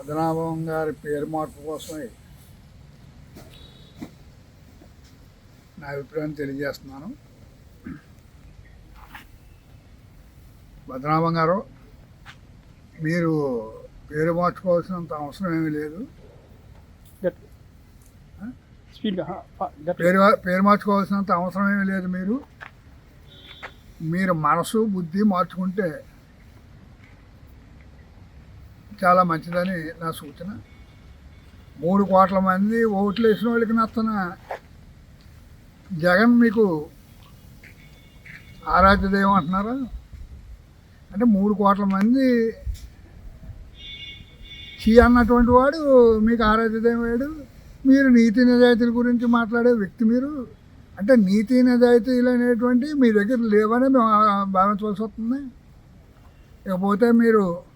పద్మనాభం గారి పేరు మార్పు కోసమే నా అభిప్రాయం తెలియజేస్తున్నాను. పద్మనాభం గారు మీరు పేరు మార్చుకోవాల్సినంత అవసరం ఏమీ లేదు. స్పీడ్గా గట్ పేరు పేరు మార్చుకోవాల్సినంత అవసరం ఏమీ లేదు మీరు. మీరు మనసు బుద్ధి మార్చుకుంటే చాలా మంచిదని నా సూచన. మూడు కోట్ల మంది ఓట్లు వేసిన వాళ్ళకి నచ్చన? జగన్ మీకు ఆరాధ్య దైవం అంటున్నారా? అంటే మూడు కోట్ల మంది చీ అన్నటువంటి వాడు మీకు ఆరాధ్య దైవం వాడు మీరు నీతి నిజాయితీల గురించి మాట్లాడే వ్యక్తి మీరు. అంటే నీతి నిజాయితీలు అనేటువంటి మీ దగ్గర లేవని మేము భావించవలసి వస్తుంది. ఇకపోతే మీరు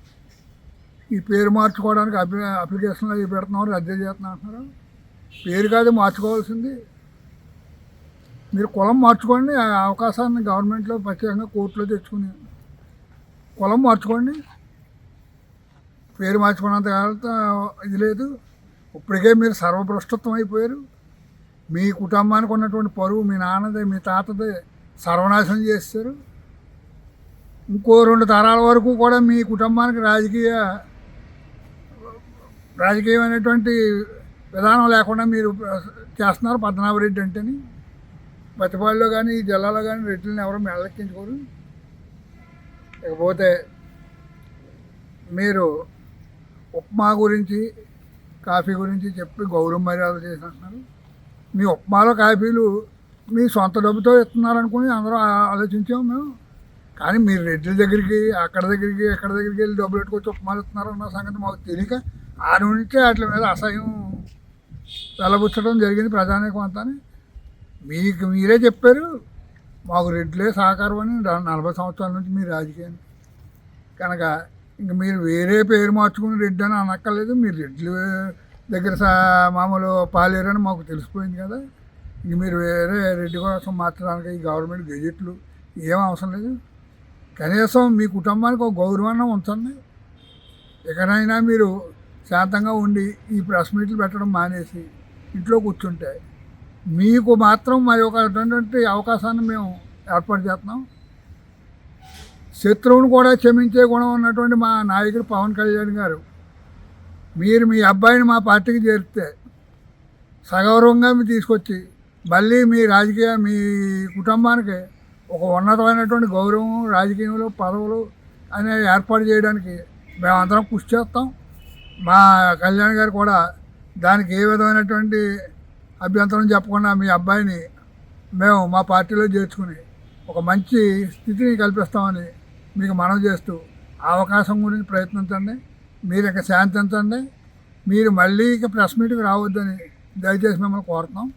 ఈ పేరు మార్చుకోవడానికి అప్లి అప్లికేషన్లు అవి పెడుతున్నాం రద్దు చేస్తున్నాం అంటున్నారు. పేరు కాదు మార్చుకోవాల్సింది. మీరు కులం మార్చుకోండి ఆ అవకాశాన్ని గవర్నమెంట్లో ప్రత్యేకంగా కోర్టులో తెచ్చుకుని. కులం మార్చుకోండి. పేరు మార్చుకున్నంత ఇది లేదు. ఇప్పటికే మీరు సర్వభ్రష్టత్వం అయిపోయారు. మీ కుటుంబానికి ఉన్నటువంటి పరువు మీ నాన్నదే మీ తాతదే సర్వనాశనం చేస్తారు ఇంకో రెండు తరాల వరకు కూడా మీ కుటుంబానికి రాజకీయ రాజకీయమైనటువంటి విధానం లేకుండా మీరు చేస్తున్నారు. పద్మనాభ రెడ్డి అంటేని. బతిపాడులో కానీ ఈ జిల్లాలో కానీ రెడ్డిని ఎవరు మెళ్ళెక్కించుకోరు. ఇకపోతే మీరు ఉప్మా గురించి కాఫీ గురించి చెప్పి గౌరవ మర్యాదలు చేసినట్టున్నారు. మీ ఉప్మాలో కాఫీలు మీ సొంత డబ్బుతో ఇస్తున్నారు అనుకుని అందరూ ఆలోచించాం మేము. కానీ మీరు రెడ్డి దగ్గరికి అక్కడ దగ్గరికి ఎక్కడ దగ్గరికి వెళ్ళి డబ్బులు పెట్టుకొచ్చి ఉప్మాలు ఇస్తున్నారు అన్న సంగతి మాకు తెలియక ఆ నుంచే వాటి మీద అసహ్యం వెలబుచ్చడం జరిగింది ప్రజానీకం అంతా మీకు మీరే చెప్పారు మాకు రెడ్లే సహకారం అని నలభై సంవత్సరాల నుంచి మీ రాజకీయం కనుక ఇంక మీరు వేరే పేరు మార్చుకుని రెడ్డి అని అనక్కర్లేదు మీరు రెడ్లు దగ్గర సా- మామూలు పాలేరని మాకు తెలిసిపోయింది కదా. ఇంక మీరు వేరే రెడ్డి కోసం మార్చడానికి ఈ గవర్నమెంట్ గెజెట్లు ఏం అవసరం లేదు. కనీసం మీ కుటుంబానికి ఒక గౌరవాన్ని ఉంచండి. ఎక్కడైనా మీరు శాంతంగా ఉండి ఈ ప్రెస్ మీట్లు పెట్టడం మానేసి ఇంట్లో కూర్చుంటే మీకు మాత్రం మరి ఒక అటువంటి అవకాశాన్ని మేము ఏర్పాటు చేస్తున్నాం. శత్రువును కూడా క్షమించే గుణం ఉన్నటువంటి మా నాయకుడు పవన్ కళ్యాణ్ గారు మీరు మీ అబ్బాయిని మా పార్టీకి చేరితే సగౌరవంగా మీరు తీసుకొచ్చి మళ్ళీ మీ రాజకీయ మీ కుటుంబానికి ఒక ఉన్నతమైనటువంటి గౌరవం రాజకీయంలో పదవులు అనేవి ఏర్పాటు చేయడానికి మేమందరం కృషి చేస్తాం. మా కళ్యాణ్ గారు కూడా దానికి ఏ విధమైనటువంటి అభ్యంతరం చెప్పకుండా మీ అబ్బాయిని మేము మా పార్టీలో చేర్చుకుని ఒక మంచి స్థితిని కల్పిస్తామని మీకు మనం చేస్తూ అవకాశం గురించి ప్రయత్నించండి. మీరు ఇక శాంతించండి. మీరు మళ్ళీ ఇక ప్రెస్ మీట్కి రావద్దని దయచేసి మిమ్మల్ని కోరుతున్నాం.